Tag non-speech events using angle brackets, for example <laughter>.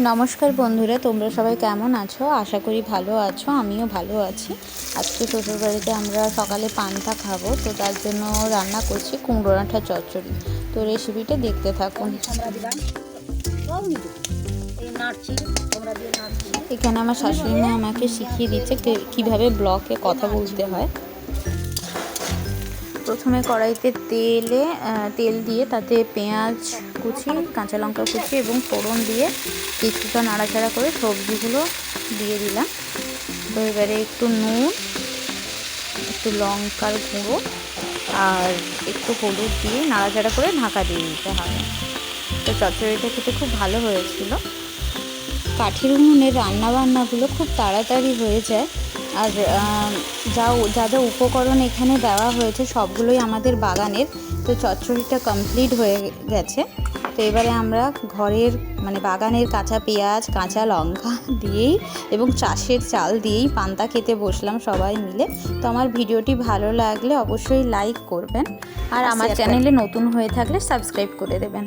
নমস্কার বন্ধুরা, তোমরা সবাই কেমন আছো? আশা করি ভালো আছো, আমিও ভালো আছি। আজকে শ্বশুর বাড়িতে আমরা সকালে পান্তা খাব, তো তার জন্য রান্না করছি কুমড়ো ডাঁটা চচ্চড়ি। তো রেসিপিটা দেখতে থাকুন। এখানে আমার শাশুড়ি মা আমাকে শিখিয়ে দিচ্ছে কীভাবে ব্লকে কথা বলতে হয়। প্রথমে কড়াইতে তেলে তেল দিয়ে তাতে পেঁয়াজ কুচি, কাঁচা লঙ্কা কুচি এবং ফোড়ন দিয়ে কিছুটা নাড়াচাড়া করে সবজিগুলো দিয়ে দিলাম। তো এবারে একটু নুন, একটু লঙ্কার গুঁড়ো আর একটু হলুদ দিয়ে নাড়াচাড়া করে ঢাকা দিয়ে দিতে হবে। তো চচ্চড়িটা খেতে খুব ভালো হয়েছিল। কাঠের উনুনের রান্নাবান্নাগুলো খুব তাড়াতাড়ি হয়ে যায়। আর যা যা যা উপকরণ এখানে দেওয়া হয়েছে সবগুলোই আমাদের বাগানের। তো চচ্চড়িটা কমপ্লিট হয়ে গেছে। তো এবারে আমরা ঘরের মানে বাগানের কাঁচা পেঁয়াজ কাঁচা লঙ্কা <laughs> দিয়েই এবং চাষের চাল দিয়েই পান্তা খেতে বসলাম সবাই মিলে। তো আমার ভিডিওটি ভালো লাগলে অবশ্যই লাইক করবেন। আর আমার চ্যানেলে নতুন হয়ে থাকলে সাবস্ক্রাইব করে দেবেন।